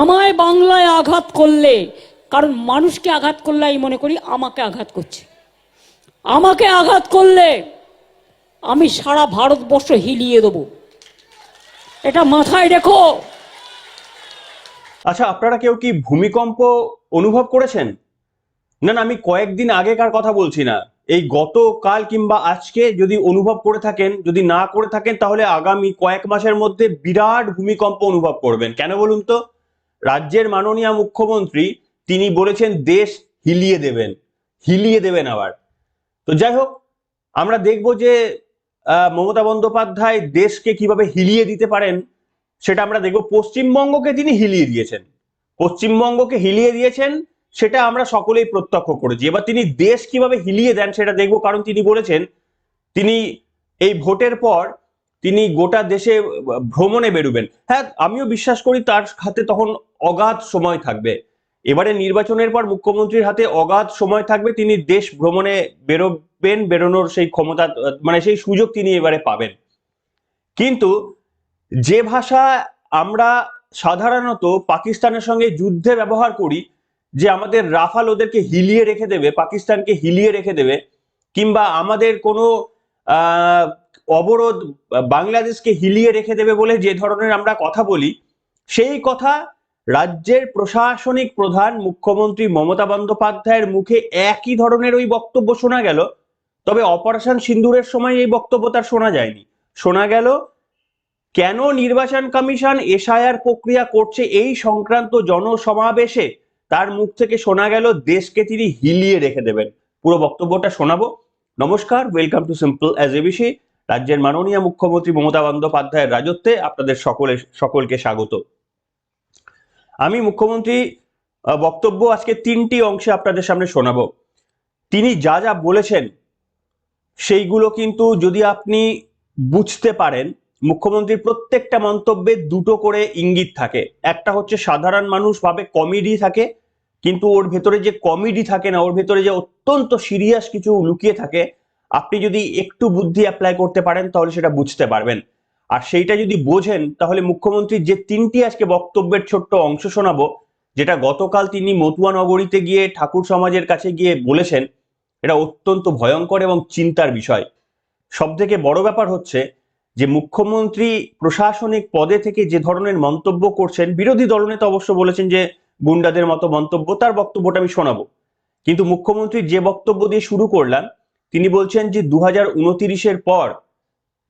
আমায় বাংলায় আঘাত করলে, কারণ মানুষকে আঘাত করলে আমি মনে করি আমাকে আঘাত করছে। আমাকে আঘাত করলে আমি সারা ভারতবর্ষ হিলিয়ে দেবো। এটা মাথায় রেখো। আচ্ছা আপনারা কেউ কি ভূমিকম্প অনুভব করেছেন? না না, আমি কয়েকদিন আগেকার কথা বলছি না। এই গতকাল কিংবা আজকে যদি অনুভব করে থাকেন, যদি না করে থাকেন, তাহলে আগামী কয়েক মাসের মধ্যে বিরাট ভূমিকম্প অনুভব করবেন। কেন বলুন তো? রাজ্যের মাননীয় মুখ্যমন্ত্রী, তিনি বলেছেন দেশ হিলিয়ে দেবেন হিলিয়ে দেবেন আবার। তো যাই হোক, আমরা দেখব যে মমতা বন্দ্যোপাধ্যায় দেশকে কীভাবে হিলিয়ে দিতে পারেন, সেটা আমরা দেখব। পশ্চিমবঙ্গকে তিনি হিলিয়ে দিয়েছেন। পশ্চিমবঙ্গকে হিলিয়ে দিয়েছেন, সেটা আমরা সকলেই প্রত্যক্ষ করেছি। এবার তিনি দেশ কীভাবে হিলিয়ে দেন, সেটা দেখব। কারণ তিনি বলেছেন, তিনি এই ভোটের পর তিনি গোটা দেশে ভ্রমণে বেরোবেন। হ্যাঁ আমিও বিশ্বাস করি তার হাতে তখন অগাধ সময় থাকবে। এবারে নির্বাচনের পর মুখ্যমন্ত্রীর হাতে অগাধ সময় থাকবে, তিনি দেশ ভ্রমণে বেরোবেন, বেরোনোর সেই ক্ষমতা মানে সেই সুযোগ তিনি এবারে পাবেন। কিন্তু যে ভাষা আমরা সাধারণত পাকিস্তানের সঙ্গে যুদ্ধে ব্যবহার করি, যে আমাদের রাফাল ওদেরকে হিলিয়ে রেখে দেবে, পাকিস্তানকে হিলিয়ে রেখে দেবে, কিংবা আমাদের কোনো অবরোধ বাংলাদেশকে হিলিয়ে রেখে দেবে বলে যে ধরনের আমরা কথা বলি, সেই কথা রাজ্যের প্রশাসনিক প্রধান মুখ্যমন্ত্রী মমতা বন্দ্যোপাধ্যায়ের মুখে একই ধরনের ওই বক্তব্য শোনা গেল। তবে অপারেশন সিন্দুরের সময় এই বক্তব্য তার শোনা যায়নি। শোনা গেল, কেন নির্বাচন কমিশন এসআইআর প্রক্রিয়া করছে এই সংক্রান্ত জনসমাবেশে? তার মুখ থেকে শোনা গেল, দেশকে তিনি হিলিয়ে রেখে দেবেন। পুরো বক্তব্যটা শোনাবো। নমস্কার welcome to simple as ABC রাজ্যের মাননীয় মুখ্যমন্ত্রী মমতা বন্দ্যোপাধ্যায়ের রাজত্বে আপনাদের সকলে, সকলকে স্বাগত। আমি মুখ্যমন্ত্রী বক্তব্য আজকে তিনটি অংশে আপনাদের সামনে শোনাবো। তিনি যা যা বলেছেন, সেইগুলো কিন্তু যদি আপনি বুঝতে পারেন, মুখ্যমন্ত্রীর প্রত্যেকটা মন্তব্যে দুটো করে ইঙ্গিত থাকে। একটা হচ্ছে, সাধারণ মানুষ ভাবে কমেডি থাকে, কিন্তু ওর ভেতরে যে কমেডি থাকে না, ওর ভেতরে যে অত্যন্ত সিরিয়াস কিছু লুকিয়ে থাকে আপনি যদি একটু বুদ্ধি অ্যাপ্লাই করতে পারেন, তাহলে সেটা বুঝতে পারবেন। আর সেইটা যদি বোঝেন, তাহলে মুখ্যমন্ত্রীর যে তিনটি আজকে বক্তব্যের ছোট্ট অংশ শোনাবো, যেটা গতকাল তিনি মতুয়া নগরীতে গিয়ে ঠাকুর সমাজের কাছে গিয়ে বলেছেন, এটা অত্যন্ত ভয়ঙ্কর এবং চিন্তার বিষয়। সব থেকে বড় ব্যাপার হচ্ছে যে মুখ্যমন্ত্রী প্রশাসনিক পদে থেকে যে ধরনের মন্তব্য করছেন, বিরোধী দলনেতা অবশ্য বলেছেন যে গুন্ডাদের মতো মন্তব্য, তার বক্তব্যটা আমি শোনাবো। কিন্তু মুখ্যমন্ত্রী যে বক্তব্য দিয়ে শুরু করলাম তিনি বলছেন যে দু হাজার উনতিরিশের পর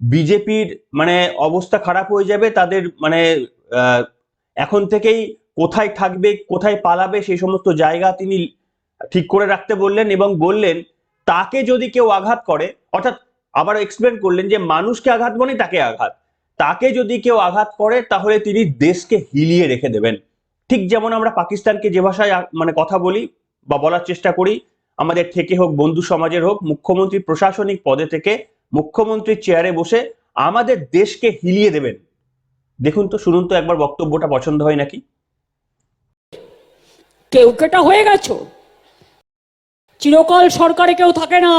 বিজেপির মানে অবস্থা খারাপ হয়ে যাবে, তাদের মানে এখন থেকেই কোথায় থাকবে, কোথায় পালাবে সেই সমস্ত জায়গা তিনি ঠিক করে রাখতে বললেন এবং বললেন, তাকে যদি কেউ আঘাত করে, অর্থাৎ আবার এক্সপ্লেন করলেন যে মানুষকে আঘাত মানে তাকে আঘাত। তাকে যদি কেউ আঘাত করে, তাহলে তিনি দেশকে হিলিয়ে রেখে দেবেন। ঠিক যেমন আমরা পাকিস্তানকে যে ভাষায় মানে কথা বলি বা বলার চেষ্টা করি আমাদের থেকে হোক, বন্ধু সমাজের হোক, মুখ্যমন্ত্রী প্রশাসনিক পদে থেকে মুখ্যমন্ত্রীর চেয়ারে বসে আমাদের দেশকে হিলিয়ে দেবেন। দেখুন তো, শুনুন তো একবার বক্তব্যটা, পছন্দ হয় নাকি? কেউ কেটা হয়ে গেছো? চিরকাল সরকারে কেউ থাকে না।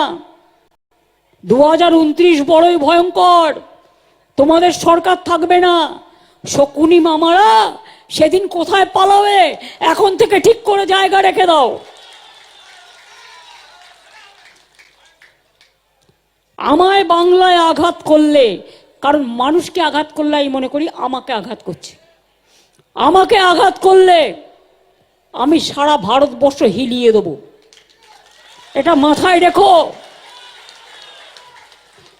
দু হাজার উনত্রিশ বড়ই ভয়ঙ্কর। তোমাদের সরকার থাকবে না। শকুনি মামারা সেদিন কোথায় পালাবে? এখন থেকে ঠিক করে জায়গা রেখে দাও। আমায় বাংলায় আঘাত করলে, কারণ মানুষকে আঘাত করলে আমি মনে করি আমাকে আঘাত করছে। আমাকে আঘাত করলে আমি সারা ভারতবর্ষ হিলিয়ে দেবো। এটা মাথায় রেখো।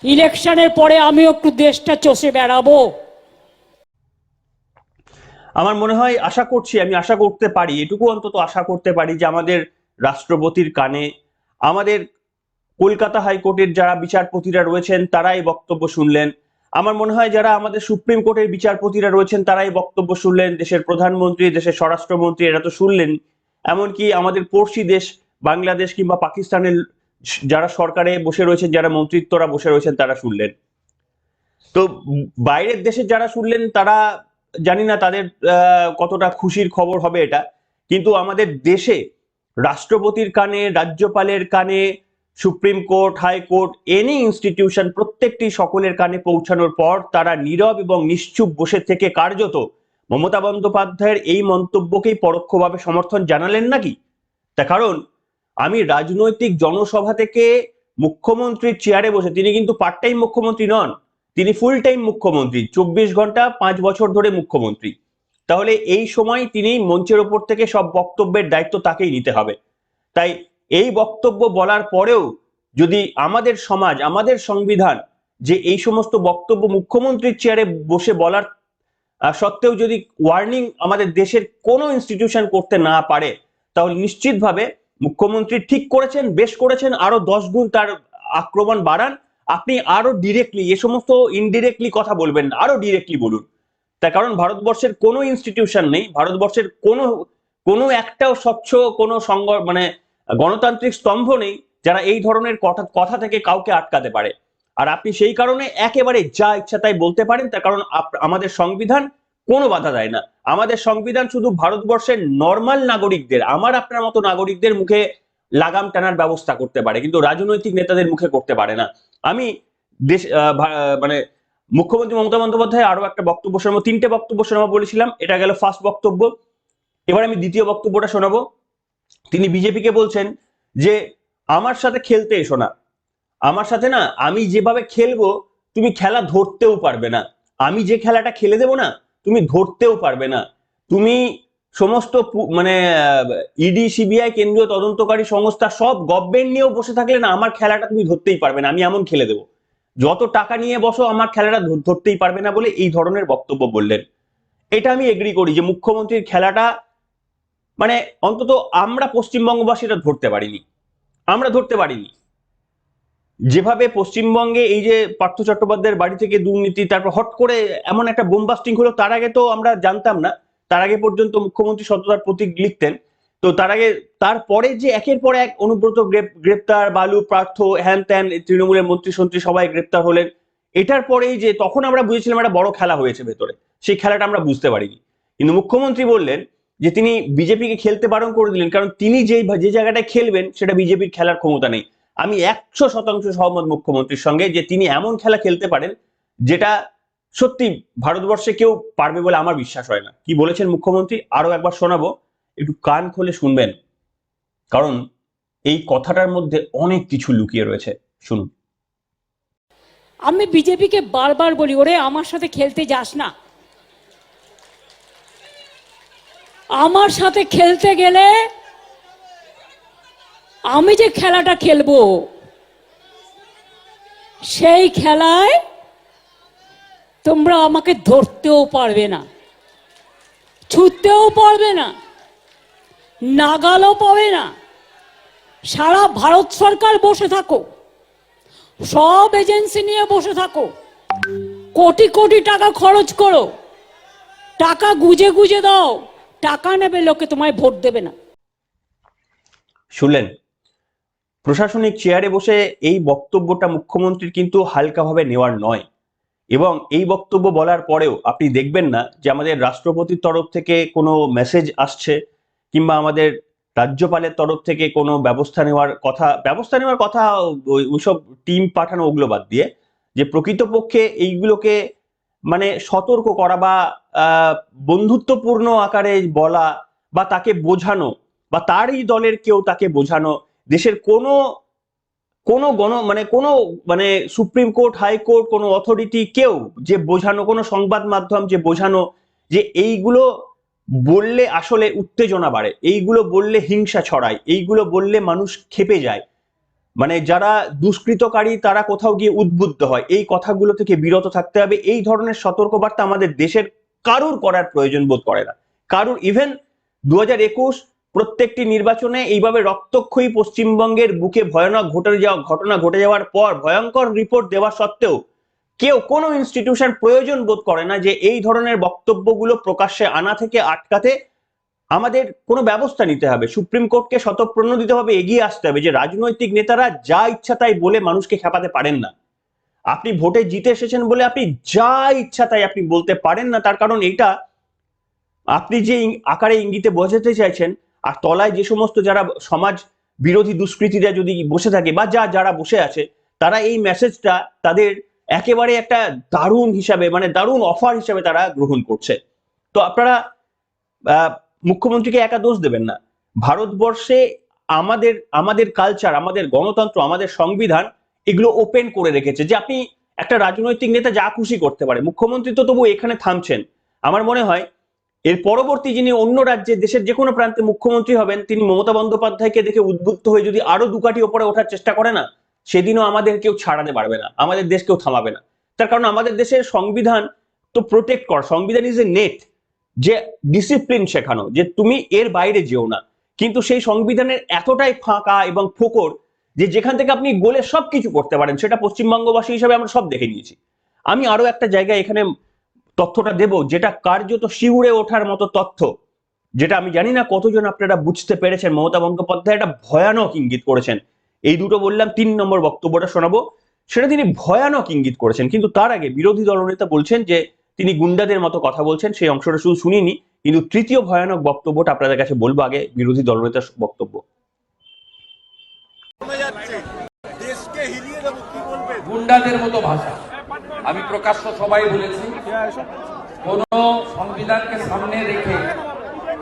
ইলেকশনের পরে আমিও একটু দেশটা চষে বেড়াবো। আমার মনে হয় আশা করছি, আমি আশা করতে পারি, এটুকু অন্তত আশা করতে পারি যে আমাদের রাষ্ট্রপতির কানে, আমাদের কলকাতা হাইকোর্টের যারা বিচারপতিরা রয়েছেন, তারাই বক্তব্য শুনলেন। আমার মনে হয় যারা আমাদের সুপ্রিম কোর্টের বিচারপতিরা রয়েছেন, তারাই বক্তব্য শুনলেন। দেশের প্রধানমন্ত্রী, দেশের স্বরাষ্ট্রমন্ত্রী, এরা তো শুনলেন। এমনকি আমাদের পড়শি দেশ, বাংলাদেশ কিংবা পাকিস্তানের যারা সরকারে বসে রয়েছেন, যারা মন্ত্রিত্বরা বসে রয়েছেন, তারা শুনলেন। তো বাইরের দেশের যারা শুনলেন, তারা জানি না তাদের কতটা খুশির খবর হবে এটা। কিন্তু আমাদের দেশে রাষ্ট্রপতির কানে, রাজ্যপালের কানে supreme court high court any institution প্রত্যেকটি সকলের কানে পৌঁছানোর পর তারা নীরব এবং নিশ্চুপ বসে থেকে কার্যত। মমতা বন্দ্যোপাধ্যায়ের এই মন্তব্যকেই পরোক্ষভাবে সমর্থন জানালেন নাকি? তা কারণ, আমি রাজনৈতিক জনসভা থেকে মুখ্যমন্ত্রীর চেয়ারে বসে, তিনি কিন্তু পার্ট টাইম মুখ্যমন্ত্রী নন, তিনি ফুল টাইম মুখ্যমন্ত্রী, চব্বিশ ঘণ্টা পাঁচ বছর ধরে মুখ্যমন্ত্রী। তাহলে এই সময় তিনি মঞ্চের ওপর থেকে সব বক্তব্যের দায়িত্ব তাকেই নিতে হবে। তাই এই বক্তব্য বলার পরেও যদি আমাদের সমাজ, আমাদের সংবিধান যে এই সমস্ত বক্তব্য মুখ্যমন্ত্রীর চেয়ারে বসে বলার সত্ত্বেও যদি ওয়ার্নিং আমাদের দেশের কোনো ইনস্টিটিউশন করতে না পারে, তাহলে নিশ্চিতভাবে মুখ্যমন্ত্রী ঠিক করেছেন, বেশ করেছেন, আরও দশ গুণ তার আক্রমণ বাড়ান। আপনি আরও ডিরেক্টলি এ সমস্ত ইনডিরেক্টলি কথা বলবেন, আরও ডিরেক্টলি বলুন। তার কারণ ভারতবর্ষের কোনো ইনস্টিটিউশন নেই, ভারতবর্ষের কোনো কোনো একটাও স্বচ্ছ, কোনো সংগ মানে গণতান্ত্রিক স্তম্ভ নেই যারা এই ধরনের কথা কথা থেকে কাউকে আটকাতে পারে। আর আপনি সেই কারণে একেবারে যা ইচ্ছা তাই বলতে পারেন, তার কারণ আমাদের সংবিধান কোনো বাধা দেয় না। আমাদের সংবিধান শুধু ভারতবর্ষের নর্মাল নাগরিকদের, আমার আপনার মতো নাগরিকদের মুখে লাগাম টানার ব্যবস্থা করতে পারে, কিন্তু রাজনৈতিক নেতাদের মুখে করতে পারে না। আমি দেশ মানে মুখ্যমন্ত্রী মমতা বন্দ্যোপাধ্যায় আরও একটা বক্তব্য শোনাবো, তিনটে বক্তব্য শোনাবো বলেছিলাম, এটা গেল ফার্স্ট বক্তব্য। এবার আমি দ্বিতীয় বক্তব্যটা শোনাবো। তিনি বিজেপিকে বলছেন যে, আমার সাথে খেলতে এসো না। আমার সাথে না, আমি যেভাবে খেলব, তুমি খেলা ধরতেও পারবে না। আমি যে খেলাটা খেলে দেবো না, তুমি ধরতেও পারবে না। তুমি সমস্ত মানে ইডি সিবিআই কেন্দ্রীয় তদন্তকারী সংস্থা সব গভর্নমেন্ট নিয়েও বসে থাকলে না, আমার খেলাটা তুমি ধরতেই পারবে না, আমি এমন খেলে দেবো। যত টাকা নিয়ে বসো, আমার খেলাটা ধরতেই পারবে না বলে এই ধরনের বক্তব্য বললেন। এটা আমি এগ্রি করি যে, মুখ্যমন্ত্রীর খেলাটা মানে অন্তত আমরা পশ্চিমবঙ্গবাসীরা ধরতে পারিনি। আমরা ধরতে পারিনি। যেভাবে পশ্চিমবঙ্গে এই যে পার্থ চট্টোপাধ্যায়ের বাড়ি থেকে দুর্নীতি, তারপর হট করে এমন একটা বোমবাস্টিং হলো, তার আগে তো আমরা জানতাম না। তার আগে পর্যন্ত মুখ্যমন্ত্রী সততার প্রতীক লিখতেন। তো তার আগে, তারপরে যে একের পর এক অনুব্রত গ্রেপ্তার, বালু, পার্থ, হ্যান ত্যান, তৃণমূলের মন্ত্রী সন্ত্রী সবাই গ্রেপ্তার হলেন। এটার পরেই যে তখন আমরা বুঝেছিলাম একটা বড় খেলা হয়েছে ভেতরে। সেই খেলাটা আমরা বুঝতে পারিনি। কিন্তু মুখ্যমন্ত্রী বললেন যে তিনি বিজেপিকে খেলতে বারণ করে দিলেন, কারণ তিনি যেই যে জায়গাটায় খেলবেন, সেটা বিজেপির খেলার ক্ষমতা নেই। আমি একশো শতাংশ সহমত মুখ্যমন্ত্রীর সঙ্গে যে তিনি এমন খেলা খেলতে পারেন, যেটা সত্যি ভারতবর্ষে কেউ পারবে বলে আমার বিশ্বাস হয় না। কি বলেছেন মুখ্যমন্ত্রী? আরও একবার শোনাবো। একটু কান খুলে শুনবেন। কারণ এই কথাটার মধ্যে অনেক কিছু লুকিয়ে রয়েছে। শুনুন। আমি বিজেপিকে বারবার বলি, ওরে আমার সাথে খেলতে যাস না। আমার সাথে খেলতে গেলে আমি যে খেলাটা খেলব, সেই খেলায় তোমরা আমাকে ধরতেও পারবে না ছুটতেও পারবে না, নাগালও পাবে না। সারা ভারত সরকার বসে থাকো, সব এজেন্সি নিয়ে বসে থাকো, কোটি কোটি টাকা খরচ করো, টাকা গুজে গুজে দাও। টাকা নেবে, লোকে তোমায় ভোট দেবে না। শুনলেন, প্রশাসনিক চেয়ারে বসে এই বক্তব্যটা মুখ্যমন্ত্রীর কিন্তু হালকাভাবে নেওয়ার নয়। এবং এই বক্তব্য বলার পরেও আপনি দেখবেন না যে আমাদের রাষ্ট্রপতির তরফ থেকে কোনো মেসেজ আসছে, কিংবা আমাদের রাজ্যপালের তরফ থেকে কোনো ব্যবস্থা নেওয়ার কথা, ব্যবস্থা নেওয়ার কথা ওই- ওইসব টিম পাঠানো ওগুলো বাদ দিয়ে, যে প্রকৃতপক্ষে এইগুলোকে মানে সতর্ক করা বা বন্ধুত্বপূর্ণ আকারে বলা বা তাকে বোঝানো বা তারই দলের কেউ তাকে বোঝানো, দেশের কোনো কোনো গণ মানে কোনো মানে সুপ্রিম কোর্ট হাইকোর্ট কোনো অথরিটি কেউ যে বোঝানো, কোনো সংবাদ মাধ্যম যে বোঝানো যে এইগুলো বললে আসলে উত্তেজনা বাড়ে, এইগুলো বললে হিংসা ছড়ায়, এইগুলো বললে মানুষ খেপে যায় মানে যারা দুষ্কৃতকারী, তারা কোথাও গিয়ে উদ্বুদ্ধ হয়। এই কথাগুলো থেকে বিরত থাকতে হবে। এই ধরনের সতর্কবার্তা আমাদের দেশের কারুর করার প্রয়োজন বোধ করে না। কারুর ইভেন দু হাজার একুশ প্রত্যেকটি নির্বাচনে এইভাবে রক্তক্ষয়ী পশ্চিমবঙ্গের বুকে ভয়ানক ঘটে যাওয়া, ঘটনা ঘটে যাওয়ার পর ভয়ঙ্কর রিপোর্ট দেওয়া সত্ত্বেও কেউ, কোনো ইনস্টিটিউশন প্রয়োজন বোধ করে না যে এই ধরনের বক্তব্যগুলো প্রকাশ্যে আনা থেকে আটকাতে আমাদের কোনো ব্যবস্থা নিতে হবে। সুপ্রিম কোর্টকে শতপ্রণ দিতে হবে এগিয়ে আসতে হবে যে রাজনৈতিক নেতারা যা ইচ্ছা তাই বলে মানুষকে খেপাতে পারেন না। আপনি ভোটে জিতে এসেছেন বলে আপনি যা ইচ্ছা তাই আপনি বলতে পারেন না। তার কারণ এইটা, আপনি যে আকারে ইঙ্গিতে বোঝাতে চাইছেন আর তলায় যে সমস্ত যারা সমাজ বিরোধী দুষ্কৃতীরা যদি বসে থাকে বা যা যারা বসে আছে, তারা এই মেসেজটা তাদের একেবারে একটা দারুণ হিসাবে মানে দারুণ অফার হিসাবে তারা গ্রহণ করছে। তো আপনারা মুখ্যমন্ত্রীকে একা দোষ দেবেন না। ভারতবর্ষে আমাদের আমাদের কালচার আমাদের গণতন্ত্র, আমাদের সংবিধান এগুলো ওপেন করে রেখেছে যে আপনি একটা রাজনৈতিক নেতা যা খুশি করতে পারে। মুখ্যমন্ত্রী তো তবু এখানে থামছেন। আমার মনে হয় এর পরবর্তী যিনি অন্য রাজ্যে, দেশের যে কোনো প্রান্তে মুখ্যমন্ত্রী হবেন, তিনি মমতা বন্দ্যোপাধ্যায়কে দেখে উদ্বুদ্ধ হয়ে যদি আরও দুকাটি ওপরে ওঠার চেষ্টা করে না, সেদিনও আমাদের কেউ ছাড়াতে পারবে না, আমাদের দেশ কেউ থামাবে না। তার কারণ আমাদের দেশের সংবিধান তো প্রোটেক্ট কর, সংবিধান ইজ এ নেট যে ডিসিপ্লিন শেখানো, যে তুমি এর বাইরে যেও না। কিন্তু সেই সংবিধানের এতটাই ফাঁকা এবং ফোকর যে যেখান থেকে আপনি গোলে সবকিছু করতে পারেন, সেটা পশ্চিমবঙ্গবাসী হিসাবে আমরা সব দেখে নিয়েছি। আমি আরও একটা জায়গায় এখানে তথ্যটা দেব, যেটা কার্যত শিউরে ওঠার মতো তথ্য, যেটা আমি জানি না কতজন আপনারা বুঝতে পেরেছেন। মমতা বন্দ্যোপাধ্যায় একটা ভয়ানক ইঙ্গিত করেছেন। এই দুটো বললাম, তিন নম্বর বক্তব্যটা শোনাবো। সেটা তিনি ভয়ানক ইঙ্গিত করেছেন, কিন্তু তার আগে বিরোধী দলনেতা বলছেন যে তিনি গুন্ডাদের মতো কথা বলছেন সেই অংশটা শুধু শুনিনি কিন্তু তৃতীয় ভয়ানক বক্তব্যটা আপনাদের কাছে বলব আগে বিরোধী দলনেতার বক্তব্য। কমে যাচ্ছে। দেশকে হিলিয়ে দেবো কি বলবেন গুন্ডাদের মতো ভাষা। আমি প্রকাশ্য সবাই বলেছি কোন সংবিধানকে সামনে রেখে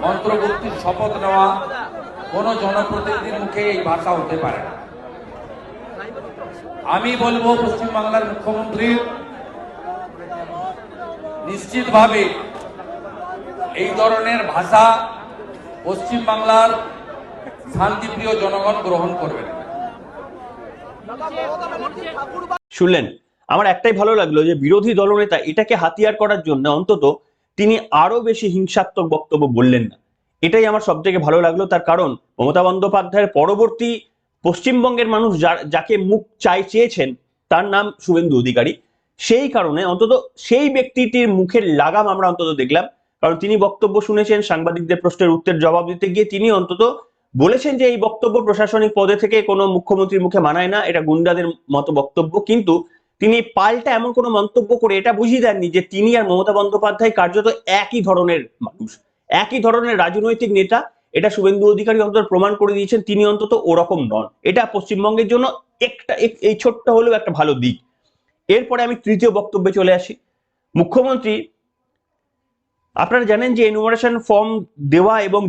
মন্ত্রগুপ্তির শপথ নেওয়া কোন জনপ্রতিনিধির মুখে এই ভাষা হতে পারে না। আমি বলব পশ্চিমবাংলার মুখ্যমন্ত্রী নিশ্চিতভাবে এই ধরনের ভাষা পশ্চিমবাংলার শান্তিপ্রিয় জনগণ গ্রহণ করবে শুনলেন, আমার একটাই ভালো লাগল যে বিরোধী দলনেতা এটাকে হাতিয়ার করার জন্য অন্তত তিনি আরও বেশি হিংসাত্মক বক্তব্য বললেন না। এটাই আমার সব থেকে ভালো লাগল, তার কারণ মমতা বন্দ্যোপাধ্যায়ের পরবর্তী পশ্চিমবঙ্গের মানুষ যাকে মুখ চাই, চেয়েছেন, তার নাম শুভেন্দু অধিকারী। সেই কারণে অন্তত সেই ব্যক্তিটির মুখের লাগাম আমরা অন্তত দেখলাম। কারণ তিনি বক্তব্য শুনেছেন, সাংবাদিকদের প্রশ্নের উত্তর জবাব দিতে গিয়ে তিনি অন্তত বলেছেন যে এই বক্তব্য প্রশাসনিক পদে থেকে কোনো মুখ্যমন্ত্রীর মুখে মানায় না, এটা গুন্ডাদের মতো বক্তব্য। কিন্তু তিনি পাল্টা এমন কোনো মন্তব্য করে এটা বুঝিয়ে দেননি যে তিনি আর মমতা বন্দ্যোপাধ্যায় কার্যত একই ধরনের মানুষ, একই ধরনের রাজনৈতিক নেতা। এটা শুভেন্দু অধিকারী অন্তত প্রমাণ করে দিয়েছেন, তিনি অন্তত ওরকম নন। এটা পশ্চিমবঙ্গের জন্য একটা এক- এই ছোট্ট হলেও একটা ভালো দিক। এরপরে আমি তৃতীয় বক্তব্যে চলে আসি। মুখ্যমন্ত্রী, আপনারা জানেন যে এনুমারেশন ফর্ম দেওয়া এবং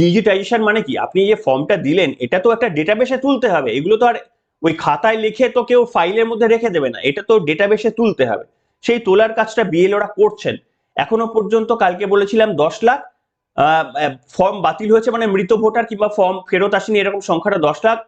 ডিজিটাইজেশন মানে কি? আপনি যে ফর্মটা দিলেন, এটা তো একটা ডেটাবেসে তুলতে হবে। এগুলো তো আর ওই খাতায় লিখে তো কেউ ফাইলের মধ্যে রেখে দেবে না। এটা তো ডেটাবেসে তুলতে হবে। সেই তোলার কাজটা বিএলওরা করছেন। এখনও পর্যন্ত কালকে বলেছিলাম দশ লাখ ফর্ম বাতিল হয়েছে মানে মৃত ভোটার কিংবা ফর্ম ফেরত আসেনি, এরকম সংখ্যাটা দশ লাখ।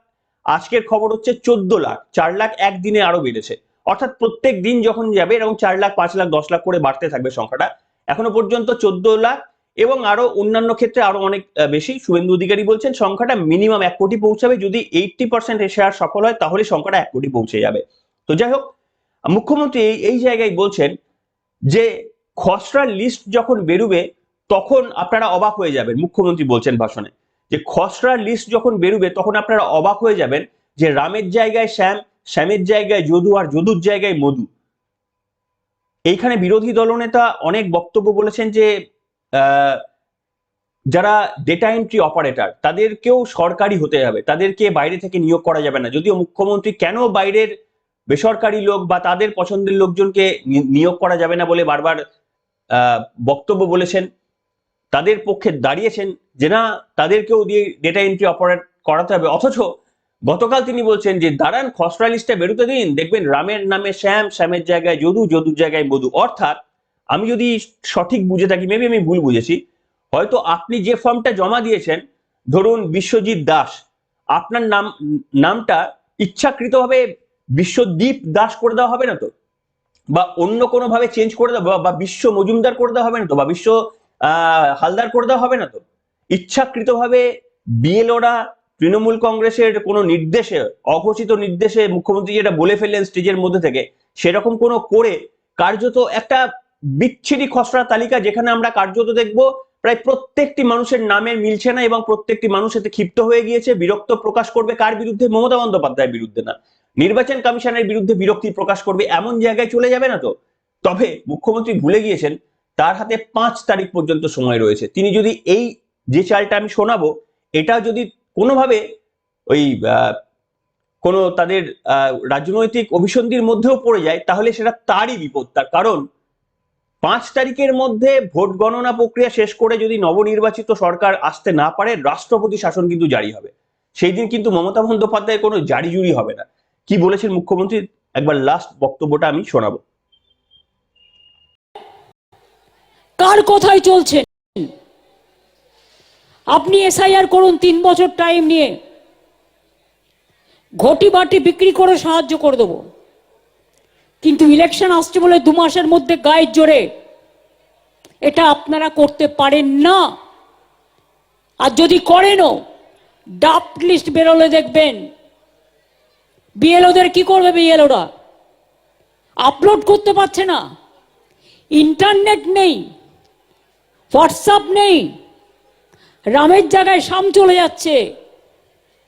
আজকের খবর হচ্ছে চোদ্দ লাখ। চার লাখ একদিনে আরও বেড়েছে। অর্থাৎ প্রত্যেক দিন যখন যাবে, এরকম চার লাখ, পাঁচ লাখ, দশ লাখ করে বাড়তে থাকবে সংখ্যাটা। এখনও পর্যন্ত চোদ্দ লাখ এবং আরও অন্যান্য ক্ষেত্রে আরও অনেক বেশি। শুভেন্দু অধিকারী বলছেন, সংখ্যাটা মিনিমাম এক কোটি পৌঁছাবে। যদি এইটটি পার্সেন্ট শেয়ার সফল হয়, তাহলে সংখ্যাটা এক কোটি পৌঁছে যাবে। তো যাই হোক, মুখ্যমন্ত্রী এই- জায়গায় বলছেন যে খসড়া লিস্ট যখন বেরুবে, তখন আপনারা অবাক হয়ে যাবেন, মুখ্যমন্ত্রী বলছেন ভাষণে। যে খসড়া লিস্ট যখন বেরুবে, তখন আপনারা অবাক হয়ে যাবেন যে রামের জায়গায় শ্যাম শ্যামের জায়গায় যদু আর যদুর জায়গায় মধু। এইখানে বিরোধী দলনেতা অনেক বক্তব্য বলেছেন যে যারা ডেটা এন্ট্রি অপারেটর তাদেরকেও সরকারি হতে হবে। তাদেরকে বাইরে থেকে নিয়োগ করা যাবে না। যদিও মুখ্যমন্ত্রী কেন বাইরের বেসরকারি লোক বা তাদের পছন্দের লোকজনকে নিয়োগ করা যাবে না বলে বারবার বক্তব্য বলেছেন, তাদের পক্ষে দাঁড়িয়েছেন যে না, তাদেরকেও দিয়ে ডেটা এন্ট্রি অপারেট করাতে হবে। অথচ গতকাল তিনি বলছেন যে, দাঁড়ান, খসড়া লিস্টটা বেরোতে দিন। দেখবেন রামের নামে শ্যাম, শ্যামের জায়গায় যদু, যদুর জায়গায় মধু। অর্থাৎ, আমি যদি সঠিক বুঝে থাকি মেবি আমি ভুল বুঝেছি, হয়তো আপনি যে ফর্মটা জমা দিয়েছেন, ধরুন বিশ্বজিৎ দাস, আপনার নাম, নামটা ইচ্ছাকৃতভাবে বিশ্বদীপ দাস করে দেওয়া হবে না তো? বা অন্য কোনো ভাবে চেঞ্জ করে দেওয়া, বা বিশ্ব মজুমদার করে দেওয়া হবে না তো? বা বিশ্ব হালদার করে দেওয়া হবে না তো? ইচ্ছাকৃতভাবে বিএলওরা তৃণমূল কংগ্রেসের কোনো নির্দেশে, অঘোষিত নির্দেশে মুখ্যমন্ত্রী যেটা বলে ফেললেন স্টেজের মধ্যে থেকে, সেরকম কোনো করে কার্যত একটা বিচ্ছিরি খসড়া তালিকা যেখানে আমরা কার্যত দেখব প্রায় প্রত্যেকটি মানুষের নামের মিলছে না এবং প্রত্যেকটি মানুষ এতে ক্ষিপ্ত হয়ে গিয়েছে, বিরক্ত প্রকাশ করবে কার বিরুদ্ধে? মমতা বন্দ্যোপাধ্যায়ের বিরুদ্ধে না। নির্বাচন কমিশনের বিরুদ্ধে বিরক্তি প্রকাশ করবে এমন জায়গায় চলে যাবে না তো? তবে মুখ্যমন্ত্রী ভুলে গিয়েছেন, তার হাতে পাঁচ তারিখ পর্যন্ত সময় রয়েছে। তিনি যদি এই যে চালটা আমি শোনাবো, এটা যদি কোনোভাবে ওই কোনো তাদের রাজনৈতিক অভিসন্ধির মধ্যেও পড়ে যায়, তাহলে সেটা তারই বিপদ। তার কারণ, পাঁচ তারিখের মধ্যে ভোট গণনা প্রক্রিয়া শেষ করে যদি নবনির্বাচিত সরকার আসতে না পারে, রাষ্ট্রপতি শাসন কিন্তু জারি হবে। সেই দিন কিন্তু মমতা বন্দ্যোপাধ্যায় কোনো জারি জুরি হবে না। কি বলেছেন মুখ্যমন্ত্রী? একবার লাস্ট বক্তব্যটা আমি শোনাবো। কার কথায় চলছেন? আপনি এসআইআর করুন, তিন বছর টাইম নিয়ে। ঘটি বাটি বিক্রি করে সাহায্য করে দেবো। কিন্তু ইলেকশন আসছে বলে দু মাসের মধ্যে গায়ের জোরে। এটা আপনারা করতে পারেন না। আর যদি করেনও ডাপ লিস্ট বেরোলে দেখবেন। বিএলওদের কি করবে বিএলওরা? আপলোড করতে পারছে না। ইন্টারনেট নেই। হোয়াটসঅ্যাপ নেই। রামের জায়গায় শাম চলে যাচ্ছে।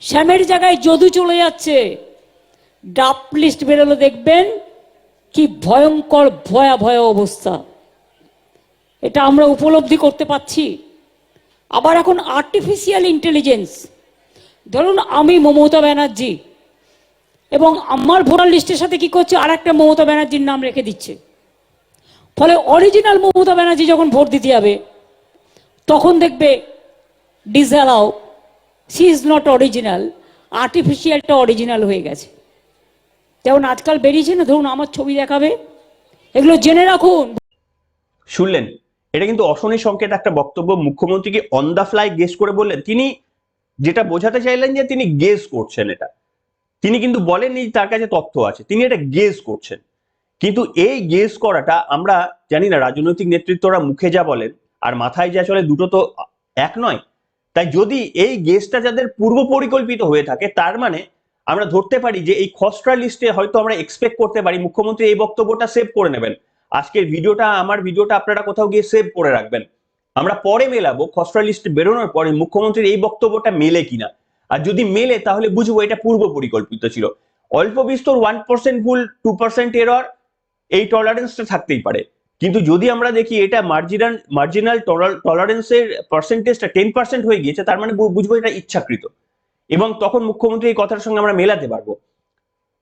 শ্যামের জায়গায় যদু চলে যাচ্ছে। ডাপ লিস্ট বেরোলে দেখবেন কি ভয়ঙ্কর, ভয়াবহ অবস্থা। এটা আমরা উপলব্ধি করতে পারছি। আবার এখন আর্টিফিশিয়াল ইন্টেলিজেন্স ধরুন আমি মমতা ব্যানার্জি এবং আমার ভোটার লিস্টের সাথে কি করছে? আর একটা মমতা ব্যানার্জির নাম রেখে দিচ্ছে। ফলে অরিজিনাল মমতা ব্যানার্জি যখন ভোট দিতে যাবে, তখন দেখবে disallow see is not original আর্টিফিশিয়ালটা original হয়ে গেছে। যেমন আজকাল বেরিয়েছে না, ধরুন আমার ছবি দেখাবে, এগুলো জেনে রাখুন। শুনলেন, এটা কিন্তু অশনি সংকেত একটা বক্তব্য, মুখ্যমন্ত্রীকে অন দা ফ্লাই গেস করে বললেন। তিনি যেটা বোঝাতে চাইলেন যে তিনি গেস করছেন এটা। তিনি কিন্তু বলেননি তার কাছে তথ্য আছে, তিনি এটা গেস করছেন। কিন্তু এই গেস করাটা আমরা জানি না, রাজনৈতিক নেতৃত্বরা মুখে যা বলেন, আর মাথায় যা চলে, দুটো তো এক নয়। তাই যদি এই গেসটা যাদের পূর্ব পরিকল্পিত হয়ে থাকে, তার মানে আমরা ধরতে পারি যে এই খসড়া লিস্টে হয়তো আমরা এক্সপেক্ট করতে পারি মুখ্যমন্ত্রী এই বক্তব্যটা সেভ করে নেবেন। আজকের ভিডিওটা আমার ভিডিওটা আপনারা কোথাও গিয়ে সেভ করে রাখবেন। আমরা পরে মেলাবো, খসড়া লিস্ট বেরোনোর পরে মুখ্যমন্ত্রীর এই বক্তব্যটা মেলে কিনা। আর যদি মেলে, তাহলে বুঝব এটা পূর্ব পরিকল্পিত ছিল। অল্প বিস্তর ওয়ান পার্সেন্ট ভুল টু পার্সেন্ট এরর এই টলারেন্সটা থাকতেই পারে। কিন্তু যদি আমরা দেখি এটা মার্জিনাল মার্জিনাল টলারেন্সের পার্সেন্টেজটা টেন পার্সেন্ট হয়ে গিয়েছে, তার মানে বুঝব এটা ইচ্ছাকৃত। এবং তখন মুখ্যমন্ত্রী এই কথার সঙ্গে আমরা মেলাতে পারব।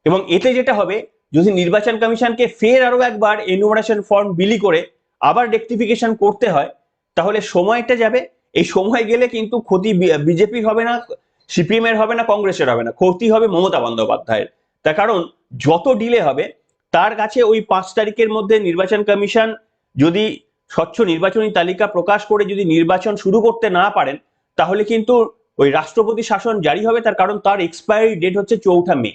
এবং এতে যেটা হবে, যদি নির্বাচন কমিশনকে ফের আরও একবার এনুমারেশন ফর্ম বিলি করে আবার রেকটিফিকেশন করতে হয়, তাহলে সময়টা যাবে। এই সময় গেলে কিন্তু ক্ষতি বিজেপি হবে না সিপিএম এর হবে না, কংগ্রেসের হবে না, ক্ষতি হবে মমতা বন্দ্যোপাধ্যায়ের। তার কারণ, যত ডিলে হবে তার কাছে ওই পাঁচ তারিখের মধ্যে নির্বাচন কমিশন যদি স্বচ্ছ নির্বাচনী তালিকা প্রকাশ করে যদি নির্বাচন শুরু করতে না পারেন, তাহলে কিন্তু ওই রাষ্ট্রপতি শাসন জারি হবে, তার কারণ তার এক্সপায়ারি ডেট হচ্ছে চৌঠা মে।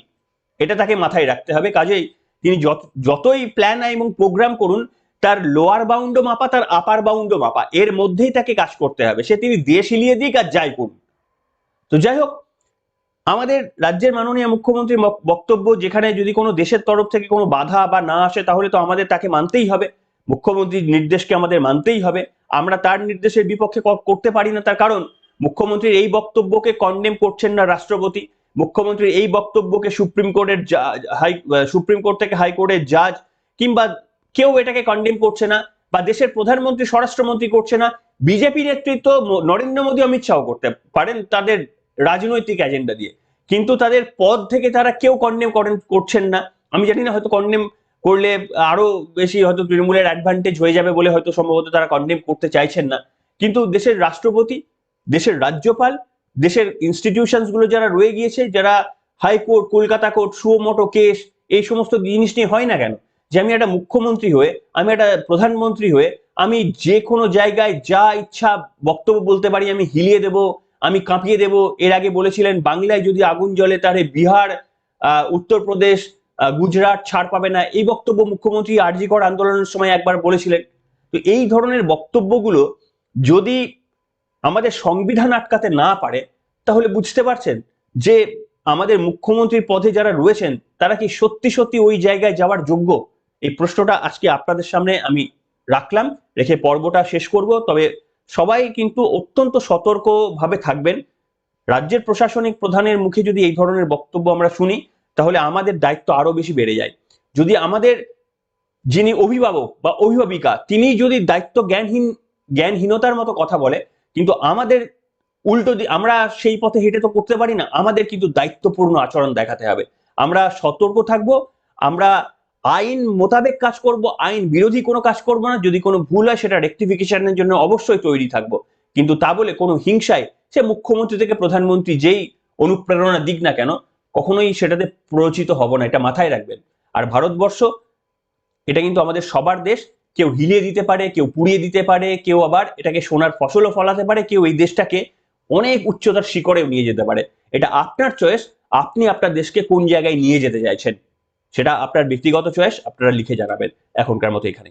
এটা তাকে মাথায় রাখতে হবে। কাজেই তিনি যত- যতই প্ল্যান এবং প্রোগ্রাম করুন, তার লোয়ার বাউন্ডও মাপা, তার আপার বাউন্ডও মাপা, এর মধ্যেই তাকে কাজ করতে হবে। সে তিনি দেশ হিলিয়ে দিক আর যাই করুন তো যাই হোক আমাদের রাজ্যের মাননীয় মুখ্যমন্ত্রীর বক্তব্য যেখানে যদি কোনো দেশের তরফ থেকে কোনো বাধা বা না আসে, তাহলে তো আমাদের তাকে মানতেই হবে। মুখ্যমন্ত্রীর নির্দেশকে আমাদের মানতেই হবে। আমরা তার নির্দেশের বিপক্ষে করতে পারি না, তার কারণ মুখ্যমন্ত্রীর এই বক্তব্যকে কন্ডেম করছেন না রাষ্ট্রপতি। মুখ্যমন্ত্রীর এই বক্তব্যকে সুপ্রিম কোর্টের হাই সুপ্রিম কোর্ট থেকে হাইকোর্টের জাজ কিংবা কেউ এটাকে কন্ডেম করছে না বা দেশের প্রধানমন্ত্রী, স্বরাষ্ট্রমন্ত্রী করছে না। বিজেপি নেতৃত্ব নরেন্দ্র মোদী, অমিত শাহ করতে পারেন, তাদের রাজনৈতিক এজেন্ডা দিয়ে। কিন্তু তাদের পদ থেকে তারা কেউ কন্ডেম করেন, করছেন না। আমি জানি না হয়তো কন্ডেম করলে আরও বেশি হয়তো তৃণমূলের অ্যাডভান্টেজ হয়ে যাবে বলে হয়তো সম্ভবত তারা কন্ডেম করতে চাইছেন না। কিন্তু দেশের রাষ্ট্রপতি, দেশের রাজ্যপাল, দেশের ইনস্টিটিউশনসগুলো যারা রয়ে গিয়েছে, যারা high court Kolkata court suo motu case এই সমস্ত জিনিস নিয়ে হয় না কেন? যে আমি একটা মুখ্যমন্ত্রী হয়ে, আমি একটা প্রধানমন্ত্রী হয়ে, আমি যে কোনো জায়গায় যা ইচ্ছা বক্তব্য বলতে পারি, আমি হিলিয়ে দেব আমি কাঁপিয়ে দেব। এর আগে বলেছিলেন, বাংলায় যদি আগুন জ্বলে তাহলে বিহার উত্তরপ্রদেশ গুজরাট ছাড় পাবে না। এই বক্তব্য মুখ্যমন্ত্রী আরজিকর আন্দোলনের সময় একবার বলেছিলেন। তো এই ধরনের বক্তব্যগুলো যদি আমাদের সংবিধান আটকাতে না পারে, তাহলে বুঝতে পারছেন যে আমাদের মুখ্যমন্ত্রীর পদে যারা রয়েছেন, তারা কি সত্যি সত্যি ওই জায়গায় যাওয়ার যোগ্য? এই প্রশ্নটা আজকে আপনাদের সামনে আমি রাখলাম। রেখে পর্বটা শেষ করব। তবে সবাই কিন্তু অত্যন্ত সতর্কভাবে থাকবেন। রাজ্যের প্রশাসনিক প্রধানের মুখে যদি এই ধরনের বক্তব্য আমরা শুনি, তাহলে আমাদের দায়িত্ব আরও বেশি বেড়ে যায়। যদি আমাদের যিনি অভিভাবক বা অভিভাবিকা, তিনি যদি দায়িত্ব জ্ঞানহীন, জ্ঞানহীনতার মতো কথা বলে, কিন্তু আমাদের উল্টো আমরা সেই পথে হেঁটে তো করতে পারি না, আমাদের কিন্তু দায়িত্বপূর্ণ আচরণ দেখাতে হবে। আমরা সতর্ক থাকব, আমরা আইন মোতাবেক কাজ করব, আইন বিরোধী কোনো কাজ করব না, যদি কোনো ভুল হয় সেটা রেকটিফিকেশনের জন্য অবশ্যই তৈরি থাকব। কিন্তু তা বলে কোনো হিংসায় সে মুখ্যমন্ত্রী থেকে প্রধানমন্ত্রী যেই অনুপ্রেরণা দিক না কেন, কখনোই সেটাতে প্ররোচিত হব না, এটা মাথায় রাখবেন। আর ভারতবর্ষ, এটা কিন্তু আমাদের সবার দেশ, কেউ হিলিয়ে দিতে পারে, কেউ পুড়িয়ে দিতে পারে, কেউ আবার এটাকে সোনার ফসলও ফলাতে পারে, কেউ এই দেশটাকে অনেক উচ্চতার শিকড়েও নিয়ে যেতে পারে। এটা আপনার চয়েস আপনি আপনার দেশকে কোন জায়গায় নিয়ে যেতে চাইছেন। সেটা আপনার ব্যক্তিগত চয়েস আপনারা লিখে জানাবেন এখনকার মতো এখানে